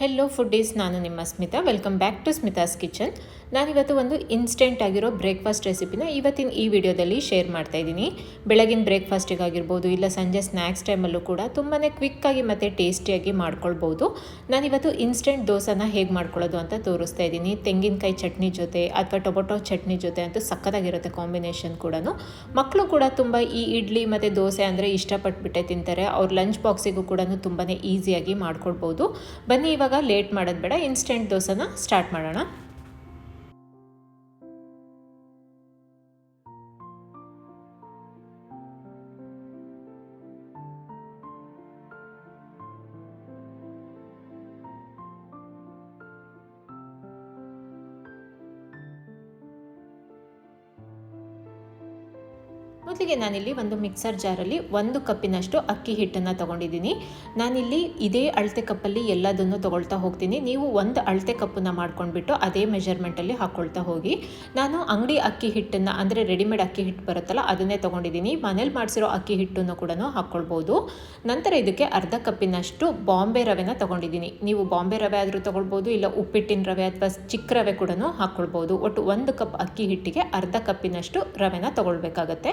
Hello foodies ನಾನು ನಿಮ್ಮ Smita. Welcome back to Smita's kitchen ನಾನಿವತ್ತು ಒಂದು ಇನ್ಸ್ಟೆಂಟ್ ಆಗಿರೋ ಬ್ರೇಕ್ಫಾಸ್ಟ್ ರೆಸಿಪಿನ ಇವತ್ತಿನ ಈ ವಿಡಿಯೋದಲ್ಲಿ ಶೇರ್ ಮಾಡ್ತಾ ಇದ್ದೀನಿ. ಬೆಳಗಿನ ಬ್ರೇಕ್ಫಾಸ್ಟಿಗಾಗಿರ್ಬೋದು ಇಲ್ಲ ಸಂಜೆ ಸ್ನ್ಯಾಕ್ಸ್ ಟೈಮಲ್ಲೂ ಕೂಡ ತುಂಬಾ ಕ್ವಿಕ್ಕಾಗಿ ಮತ್ತು ಟೇಸ್ಟಿಯಾಗಿ ಮಾಡ್ಕೊಳ್ಬೋದು. ನಾನಿವತ್ತು ಇನ್ಸ್ಟೆಂಟ್ ದೋಸೆನ ಹೇಗೆ ಮಾಡ್ಕೊಳ್ಳೋದು ಅಂತ ತೋರಿಸ್ತಾ ಇದ್ದೀನಿ. ತೆಂಗಿನಕಾಯಿ ಚಟ್ನಿ ಜೊತೆ ಅಥವಾ ಟೊಮೊಟೊ ಚಟ್ನಿ ಜೊತೆ ಅಂತೂ ಸಕ್ಕತ್ತಾಗಿರುತ್ತೆ ಕಾಂಬಿನೇಷನ್ ಕೂಡ ಮಕ್ಕಳು ಕೂಡ ತುಂಬ ಈ ಇಡ್ಲಿ ಮತ್ತು ದೋಸೆ ಅಂದರೆ ಇಷ್ಟಪಟ್ಟುಬಿಟ್ಟೆ ತಿಂತಾರೆ. ಅವ್ರ ಲಂಚ್ ಬಾಕ್ಸಿಗೂ ಕೂಡ ತುಂಬಾ ಈಸಿಯಾಗಿ ಮಾಡ್ಕೊಳ್ಬೋದು. ಬನ್ನಿ, ಇವಾಗ ಲೇಟ್ ಮಾಡೋದು ಬೇಡ ಇನ್ಸ್ಟೆಂಟ್ ದೋಸೆನ ಸ್ಟಾರ್ಟ್ ಮಾಡೋಣ. ಮೊದಲಿಗೆ ನಾನಿಲ್ಲಿ ಒಂದು ಮಿಕ್ಸರ್ ಜಾರಲ್ಲಿ ಒಂದು ಕಪ್ಪಿನಷ್ಟು ಅಕ್ಕಿ ಹಿಟ್ಟನ್ನು ತೊಗೊಂಡಿದ್ದೀನಿ. ನಾನಿಲ್ಲಿ ಇದೇ ಅಳತೆ ಕಪ್ಪಲ್ಲಿ ಎಲ್ಲದನ್ನು ತೊಗೊಳ್ತಾ ಹೋಗ್ತೀನಿ. ನೀವು ಒಂದು ಅಳತೆ ಕಪ್ಪನ್ನು ಮಾಡ್ಕೊಂಡ್ಬಿಟ್ಟು ಅದೇ ಮೆಜರ್ಮೆಂಟಲ್ಲಿ ಹಾಕ್ಕೊಳ್ತಾ ಹೋಗಿ. ನಾನು ಅಂಗಡಿ ಅಕ್ಕಿ ಹಿಟ್ಟನ್ನು, ಅಂದರೆ ರೆಡಿಮೇಡ್ ಅಕ್ಕಿ ಹಿಟ್ಟು ಬರುತ್ತಲ್ಲ, ಅದನ್ನೇ ತೊಗೊಂಡಿದ್ದೀನಿ. ಮನೇಲಿ ಮಾಡಿಸಿರೋ ಅಕ್ಕಿ ಹಿಟ್ಟನ್ನು ಕೂಡ ಹಾಕ್ಕೊಳ್ಬೋದು. ನಂತರ ಇದಕ್ಕೆ ಅರ್ಧ ಕಪ್ಪಿನಷ್ಟು ಬಾಂಬೆ ರವೆನ ತೊಗೊಂಡಿದ್ದೀನಿ. ನೀವು ಬಾಂಬೆ ರವೆ ಆದರೂ ತೊಗೊಳ್ಬೋದು, ಇಲ್ಲ ಉಪ್ಪಿಟ್ಟಿನ ರವೆ ಅಥವಾ ಚಿಕ್ಕ ರವೆ ಕೂಡ ಹಾಕ್ಕೊಳ್ಬೋದು. ಒಟ್ಟು ಒಂದು ಕಪ್ ಅಕ್ಕಿ ಹಿಟ್ಟಿಗೆ ಅರ್ಧ ಕಪ್ಪಿನಷ್ಟು ರವೆನ ತೊಗೊಳ್ಬೇಕಾಗತ್ತೆ.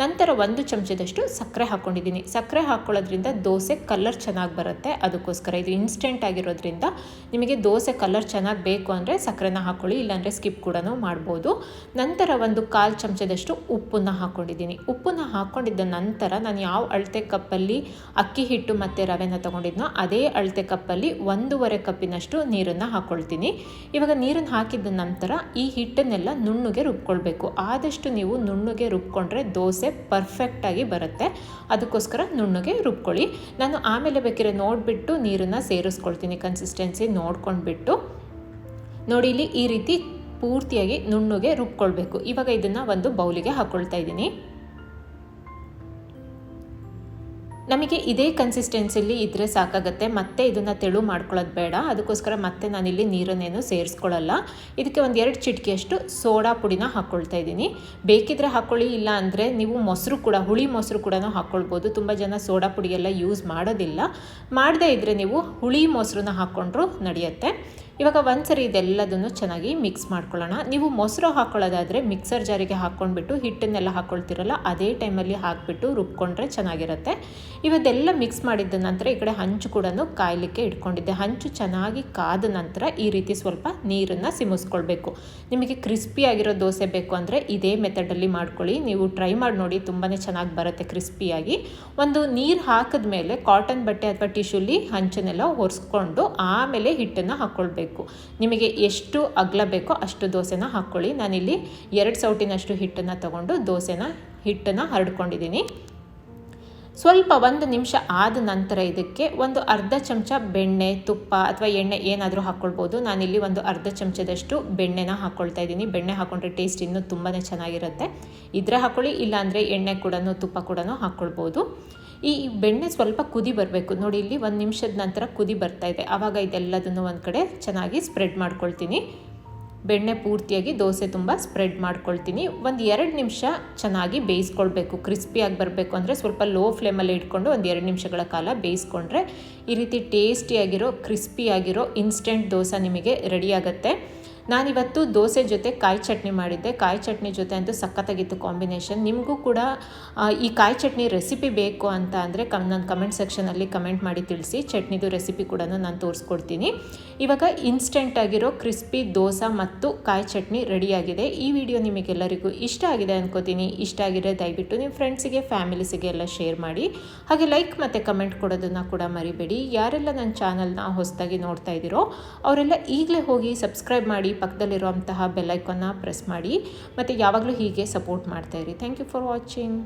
ನಂತರ ಒಂದು ಚಮಚದಷ್ಟು ಸಕ್ಕರೆ ಹಾಕ್ಕೊಂಡಿದ್ದೀನಿ. ಸಕ್ಕರೆ ಹಾಕ್ಕೊಳ್ಳೋದ್ರಿಂದ ದೋಸೆ ಕಲರ್ ಚೆನ್ನಾಗಿ ಬರುತ್ತೆ. ಅದಕ್ಕೋಸ್ಕರ ಇದು ಇನ್ಸ್ಟೆಂಟ್ ಆಗಿರೋದ್ರಿಂದ ನಿಮಗೆ ದೋಸೆ ಕಲರ್ ಚೆನ್ನಾಗಿ ಬೇಕು ಅಂದರೆ ಸಕ್ಕರೆನ ಹಾಕ್ಕೊಳ್ಳಿ ಇಲ್ಲಾಂದರೆ ಸ್ಕಿಪ್ ಕೂಡ ಮಾಡ್ಬೋದು. ನಂತರ ಒಂದು ಕಾಲು ಚಮಚದಷ್ಟು ಉಪ್ಪನ್ನು ಹಾಕ್ಕೊಂಡಿದ್ದೀನಿ ಉಪ್ಪನ್ನು ಹಾಕ್ಕೊಂಡಿದ್ದ ನಂತರ ನಾನು ಯಾವ ಅಳತೆ ಕಪ್ಪಲ್ಲಿ ಅಕ್ಕಿ ಹಿಟ್ಟು ಮತ್ತು ರವೆನ ತೊಗೊಂಡಿದ್ನೋ ಅದೇ ಅಳತೆ ಕಪ್ಪಲ್ಲಿ ಒಂದೂವರೆ ಕಪ್ಪಿನಷ್ಟು ನೀರನ್ನು ಹಾಕ್ಕೊಳ್ತೀನಿ ಇವಾಗ ನೀರನ್ನು ಹಾಕಿದ ನಂತರ ಈ ಹಿಟ್ಟನ್ನೆಲ್ಲ ನುಣ್ಣಗೆ ರುಬ್ಕೊಳ್ಬೇಕು. ಆದಷ್ಟು ನೀವು ನುಣ್ಣಗೆ ರುಬ್ಕೊಂಡ್ರೆ ದೋಸೆ ಪರ್ಫೆಕ್ಟಾಗಿ ಬರುತ್ತೆ. ಅದಕ್ಕೋಸ್ಕರ ನುಣ್ಣಗೆ ರುಬ್ಕೊಳ್ಳಿ. ನಾನು ಆಮೇಲೆ ಬೇಕಿರೋ ನೋಡಿಬಿಟ್ಟು ನೀರನ್ನು ಸೇರಿಸ್ಕೊಳ್ತೀನಿ ಕನ್ಸಿಸ್ಟೆನ್ಸಿ ನೋಡ್ಕೊಂಡ್ಬಿಟ್ಟು. ನೋಡಿ, ಇಲ್ಲಿ ಈ ರೀತಿ ಪೂರ್ತಿಯಾಗಿ ನುಣ್ಣಗೆ ರುಬ್ಕೊಳ್ಬೇಕು. ಇವಾಗ ಇದನ್ನು ಒಂದು ಬೌಲಿಗೆ ಹಾಕ್ಕೊಳ್ತಾ ಇದ್ದೀನಿ. ನಮಗೆ ಇದೇ ಕನ್ಸಿಸ್ಟೆನ್ಸಿಲಿ ಇದ್ದರೆ ಸಾಕಾಗುತ್ತೆ. ಮತ್ತೆ ಇದನ್ನು ತೆಳು ಮಾಡ್ಕೊಳ್ಳೋದು ಬೇಡ. ಅದಕ್ಕೋಸ್ಕರ ಮತ್ತೆ ನಾನಿಲ್ಲಿ ನೀರನ್ನೇನು ಸೇರಿಸ್ಕೊಳ್ಳಲ್ಲ. ಇದಕ್ಕೆ ಒಂದು ಎರಡು ಚಿಟಿಕೆಯಷ್ಟು ಸೋಡಾ ಪುಡಿನ ಹಾಕ್ಕೊಳ್ತಾ ಇದ್ದೀನಿ. ಬೇಕಿದ್ರೆ ಹಾಕ್ಕೊಳ್ಳಿ ಇಲ್ಲ ಅಂದರೆ ನೀವು ಮೊಸರು ಕೂಡ, ಹುಳಿ ಮೊಸರು ಕೂಡ ಹಾಕ್ಕೊಳ್ಬೋದು ತುಂಬ ಜನ ಸೋಡಾ ಪುಡಿಯೆಲ್ಲ ಯೂಸ್ ಮಾಡೋದಿಲ್ಲ. ಮಾಡದೇ ಇದ್ದರೆ ನೀವು ಹುಳಿ ಮೊಸರನ್ನ ಹಾಕ್ಕೊಂಡ್ರೂ ನಡೆಯುತ್ತೆ. ಇವಾಗ ಒಂದ್ಸರಿ ಇದೆಲ್ಲದನ್ನು ಚೆನ್ನಾಗಿ ಮಿಕ್ಸ್ ಮಾಡ್ಕೊಳ್ಳೋಣ. ನೀವು ಮೊಸರು ಹಾಕ್ಕೊಳ್ಳೋದಾದರೆ ಮಿಕ್ಸರ್ ಜಾರಿಗೆ ಹಾಕ್ಕೊಂಡ್ಬಿಟ್ಟು ಹಿಟ್ಟನ್ನೆಲ್ಲ ಹಾಕ್ಕೊಳ್ತಿರಲ್ಲ ಅದೇ ಟೈಮಲ್ಲಿ ಹಾಕಿಬಿಟ್ಟು ರುಬ್ಕೊಂಡ್ರೆ ಚೆನ್ನಾಗಿರುತ್ತೆ. ಇವತ್ತೆಲ್ಲ ಮಿಕ್ಸ್ ಮಾಡಿದ ನಂತರ ಈ ಕಡೆ ಹಂಚು ಕೂಡ ಕಾಯಲಿಕ್ಕೆ ಇಟ್ಕೊಂಡಿದ್ದೆ. ಹಂಚು ಚೆನ್ನಾಗಿ ಕಾದ ನಂತರ ಈ ರೀತಿ ಸ್ವಲ್ಪ ನೀರನ್ನು ಸಿಮಿಸ್ಕೊಳ್ಬೇಕು. ನಿಮಗೆ ಕ್ರಿಸ್ಪಿಯಾಗಿರೋ ದೋಸೆ ಬೇಕು ಅಂದರೆ ಇದೇ ಮೆಥಡಲ್ಲಿ ಮಾಡ್ಕೊಳ್ಳಿ. ನೀವು ಟ್ರೈ ಮಾಡಿ ನೋಡಿ ತುಂಬಾ ಚೆನ್ನಾಗಿ ಬರುತ್ತೆ ಕ್ರಿಸ್ಪಿಯಾಗಿ ಒಂದು ನೀರು ಹಾಕಿದ ಮೇಲೆ ಕಾಟನ್ ಬಟ್ಟೆ ಅಥವಾ ಟಿಶ್ಯೂಲಿ ಹಂಚನ್ನೆಲ್ಲ ಒರೆಸ್ಕೊಂಡು ಆಮೇಲೆ ಹಿಟ್ಟನ್ನು ಹಾಕ್ಕೊಳ್ಬೇಕು ನಿಮಗೆ ಎಷ್ಟು ಅಗಲ ಬೇಕೋ ಅಷ್ಟು ದೋಸೆನ ಹಾಕ್ಕೊಳ್ಳಿ ನಾನಿಲ್ಲಿ ಎರಡು ಸೌಟಿನಷ್ಟು ಹಿಟ್ಟನ್ನು ತಗೊಂಡು ದೋಸೆನ ಹಿಟ್ಟನ್ನು ಹರಡ್ಕೊಂಡಿದ್ದೀನಿ. ಸ್ವಲ್ಪ ಒಂದು ನಿಮಿಷ ಆದ ನಂತರ ಇದಕ್ಕೆ ಒಂದು ಅರ್ಧ ಚಮಚ ಬೆಣ್ಣೆ, ತುಪ್ಪ ಅಥವಾ ಎಣ್ಣೆ ಏನಾದರೂ ಹಾಕ್ಕೊಳ್ಬೋದು ನಾನಿಲ್ಲಿ ಒಂದು ಅರ್ಧ ಚಮಚದಷ್ಟು ಬೆಣ್ಣೆನ ಹಾಕ್ಕೊಳ್ತಾ ಇದ್ದೀನಿ. ಬೆಣ್ಣೆ ಹಾಕ್ಕೊಂಡ್ರೆ ಟೇಸ್ಟ್ ಇನ್ನೂ ತುಂಬಾ ಚೆನ್ನಾಗಿರುತ್ತೆ. ಇದ್ರೆ ಹಾಕ್ಕೊಳ್ಳಿ ಇಲ್ಲಾಂದರೆ ಎಣ್ಣೆ ಕೂಡ ತುಪ್ಪ ಕೂಡ ಹಾಕ್ಕೊಳ್ಬೋದು ಈ ಬೆಣ್ಣೆ ಸ್ವಲ್ಪ ಕುದಿ ಬರಬೇಕು. ನೋಡಿ, ಇಲ್ಲಿ ಒಂದು ನಿಮಿಷದ ನಂತರ ಕುದಿ ಬರ್ತಾ ಇದೆ. ಆವಾಗ ಇದೆಲ್ಲದನ್ನು ಒಂದು ಕಡೆ ಚೆನ್ನಾಗಿ ಸ್ಪ್ರೆಡ್ ಮಾಡ್ಕೊಳ್ತೀನಿ. ಬೆಣ್ಣೆ ಪೂರ್ತಿಯಾಗಿ ದೋಸೆ ತುಂಬ ಸ್ಪ್ರೆಡ್ ಮಾಡ್ಕೊಳ್ತೀನಿ. ಒಂದು ಎರಡು ನಿಮಿಷ ಚೆನ್ನಾಗಿ ಬೇಯಿಸ್ಕೊಳ್ಬೇಕು. ಕ್ರಿಸ್ಪಿಯಾಗಿ ಬರಬೇಕು ಅಂದರೆ ಸ್ವಲ್ಪ ಲೋ ಫ್ಲೇಮಲ್ಲಿ ಇಟ್ಕೊಂಡು ಒಂದು ಎರಡು ನಿಮಿಷಗಳ ಕಾಲ ಬೇಯಿಸ್ಕೊಂಡ್ರೆ ಈ ರೀತಿ ಟೇಸ್ಟಿಯಾಗಿರೋ ಕ್ರಿಸ್ಪಿಯಾಗಿರೋ ಇನ್ಸ್ಟೆಂಟ್ ದೋಸೆ ನಿಮಗೆ ರೆಡಿಯಾಗುತ್ತೆ ನಾನಿವತ್ತು ದೋಸೆ ಜೊತೆ ಕಾಯಿ ಚಟ್ನಿ ಮಾಡಿದ್ದೆ. ಕಾಯಿ ಚಟ್ನಿ ಜೊತೆ ಅಂತೂ ಸಖತ್ತಾಗಿತ್ತು ಕಾಂಬಿನೇಷನ್. ನಿಮಗೂ ಕೂಡ ಈ ಕಾಯಿ ಚಟ್ನಿ ರೆಸಿಪಿ ಬೇಕು ಅಂತ ಅಂದರೆ ಕಮ್ ನನ್ನ ಕಮೆಂಟ್ ಸೆಕ್ಷನಲ್ಲಿ ಕಮೆಂಟ್ ಮಾಡಿ ತಿಳಿಸಿ. ಚಟ್ನಿದು ರೆಸಿಪಿ ಕೂಡ ನಾನು ತೋರಿಸ್ಕೊಡ್ತೀನಿ. ಇವಾಗ ಇನ್ಸ್ಟೆಂಟ್ ಆಗಿರೋ ಕ್ರಿಸ್ಪಿ ದೋಸೆ ಮತ್ತು ಕಾಯಿ ಚಟ್ನಿ ರೆಡಿಯಾಗಿದೆ. ಈ ವಿಡಿಯೋ ನಿಮಗೆಲ್ಲರಿಗೂ ಇಷ್ಟ ಆಗಿದೆ ಅನ್ಕೋತೀನಿ. ಇಷ್ಟ ಆಗಿದೆ ದಯವಿಟ್ಟು ನಿಮ್ಮ ಫ್ರೆಂಡ್ಸಿಗೆ, ಫ್ಯಾಮಿಲೀಸಿಗೆ ಎಲ್ಲ ಶೇರ್ ಮಾಡಿ. ಹಾಗೆ ಲೈಕ್ ಮತ್ತು ಕಮೆಂಟ್ ಕೊಡೋದನ್ನು ಕೂಡ ಮರಿಬೇಡಿ. ಯಾರೆಲ್ಲ ನನ್ನ ಚಾನಲ್ನ ಹೊಸದಾಗಿ ನೋಡ್ತಾ ಇದ್ದೀರೋ, ಅವರೆಲ್ಲ ಈಗಲೇ ಹೋಗಿ ಸಬ್ಸ್ಕ್ರೈಬ್ ಮಾಡಿ ಪಕ್ಕದಲ್ಲಿರುವಂತಹ ಬೆಲ್ಲೈಕನ್ನ ಪ್ರೆಸ್ ಮಾಡಿ ಮತ್ತು ಯಾವಾಗಲೂ ಹೀಗೆ ಸಪೋರ್ಟ್ ಮಾಡ್ತಾಯಿರಿ ಥ್ಯಾಂಕ್ ಯು ಫಾರ್ ವಾಚಿಂಗ್